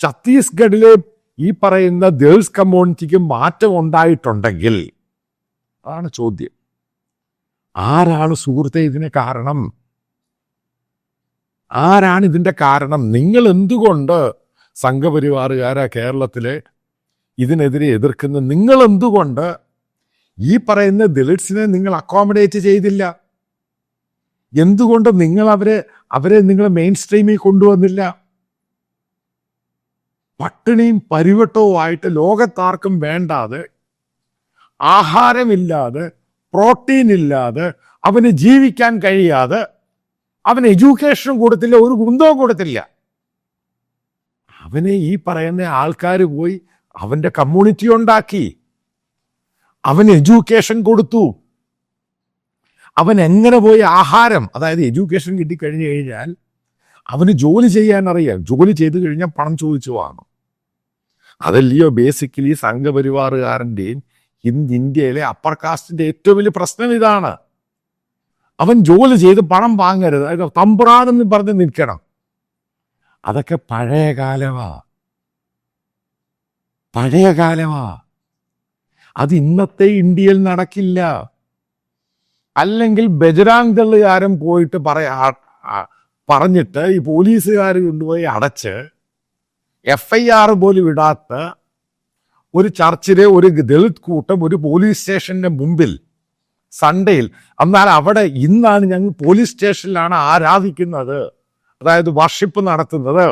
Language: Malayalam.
ഛത്തീസ്ഗഡിലെ ഈ പറയുന്ന ഗേൾസ് കമ്മ്യൂണിറ്റിക്ക് മാറ്റം ഉണ്ടായിട്ടുണ്ടെങ്കിൽ അതാണ് ചോദ്യം. ആരാണ് സുഹൃത്തെ ഇതിന് കാരണം? ആരാണ് ഇതിന്റെ കാരണം? നിങ്ങൾ എന്തുകൊണ്ട് സംഘപരിവാറുകാരാ കേരളത്തിലെ ഇതിനെതിരെ എതിർക്കുന്ന നിങ്ങൾ എന്തുകൊണ്ട് ഈ പറയുന്ന ദളിറ്റ്സിനെ നിങ്ങൾ അക്കോമഡേറ്റ് ചെയ്തില്ല? എന്തുകൊണ്ട് നിങ്ങൾ അവരെ അവരെ നിങ്ങൾ മെയിൻ സ്ട്രീമിൽ കൊണ്ടുവന്നില്ല? പട്ടിണിയും പരിവട്ടവും ആയിട്ട് ലോകത്താർക്കും വേണ്ടാതെ ആഹാരമില്ലാതെ പ്രോട്ടീൻ ഇല്ലാതെ അവന് ജീവിക്കാൻ കഴിയാതെ അവന് എഡ്യൂക്കേഷനും കൊടുത്തില്ല ഒരു ഗുന്തവും കൊടുത്തില്ല. അവനെ ഈ പറയുന്ന ആൾക്കാർ പോയി അവന്റെ കമ്മ്യൂണിറ്റി ഉണ്ടാക്കി. അവന് എഡ്യൂക്കേഷൻ കൊടുത്തു. അവൻ എങ്ങനെ പോയി ആഹാരം അതായത് എഡ്യൂക്കേഷൻ കിട്ടിക്കഴിഞ്ഞു കഴിഞ്ഞാൽ അവന് ജോലി ചെയ്യാൻ അറിയാം ജോലി ചെയ്തു കഴിഞ്ഞാൽ പണം ചോദിച്ചു വാങ്ങും. അതല്ലയോ ബേസിക്കലി സംഘപരിവാറുകാരന്റെയും ഇന്ന് ഇന്ത്യയിലെ അപ്പർ കാസ്റ്റിന്റെ ഏറ്റവും വലിയ പ്രശ്നം ഇതാണ്. അവൻ ജോലി ചെയ്ത് പണം വാങ്ങരുത്. തമ്പ്രാനെന്ന് പറഞ്ഞ് നിൽക്കണം. അതൊക്കെ പഴയ കാലമാ പഴയ കാലമാ അത് ഇന്നത്തെ ഇന്ത്യയിൽ നടക്കില്ല. അല്ലെങ്കിൽ ബജരാങ് ദളുകാരൻ പോയിട്ട് പറയാ പറഞ്ഞിട്ട് ഈ പോലീസുകാർ കൊണ്ടുപോയി അടച്ച് എഫ് ഐ ആർ പോലും ഇടാത്ത ഒരു ചർച്ചിലെ ഒരു ദളിത് കൂട്ടം ഒരു പോലീസ് സ്റ്റേഷന്റെ മുമ്പിൽ സൺഡേയിൽ. എന്നാൽ അവിടെ ഇന്നാണ് ഞങ്ങൾ പോലീസ് സ്റ്റേഷനിലാണ് ആരാധിക്കുന്നത്. അതായത് വർഷിപ്പ് നടത്തുന്നത്.